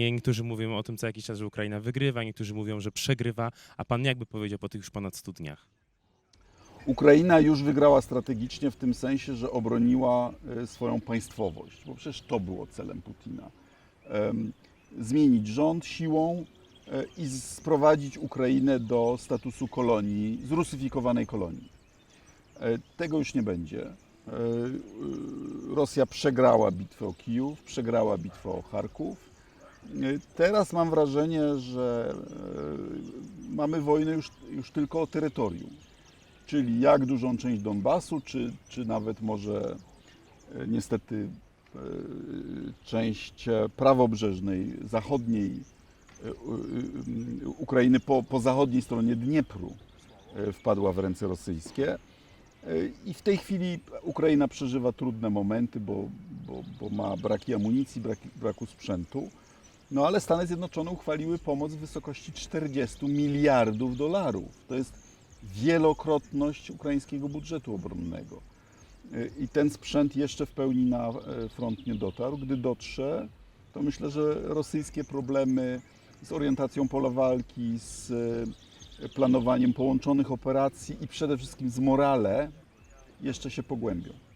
Niektórzy mówią o tym co jakiś czas, że Ukraina wygrywa, niektórzy mówią, że przegrywa, a pan jakby powiedział po tych już ponad 100 dniach? Ukraina już wygrała strategicznie w tym sensie, że obroniła e, swoją państwowość, bo przecież to było celem Putina. Zmienić rząd siłą e, i sprowadzić Ukrainę do statusu kolonii, zrusyfikowanej kolonii. E, Tego już nie będzie. Rosja przegrała bitwę o Kijów, przegrała bitwę o Charków. Teraz mam wrażenie, że e, mamy wojnę już, już tylko o terytorium czyli jak dużą część Donbasu, czy, czy nawet może e, niestety e, część prawobrzeżnej, zachodniej Ukrainy po, po zachodniej stronie Dniepru wpadła w ręce rosyjskie. I w tej chwili Ukraina przeżywa trudne momenty, bo, bo, bo ma braki amunicji, braki, braku sprzętu. No ale Stany Zjednoczone uchwaliły pomoc w wysokości 40 miliardów dolarów. To jest wielokrotność ukraińskiego budżetu obronnego. Y, I ten sprzęt jeszcze w pełni na e, front nie dotarł. Gdy dotrze, to myślę, że rosyjskie problemy z orientacją pola walki, z e, planowaniem połączonych operacji i przede wszystkim z morale jeszcze się pogłębią.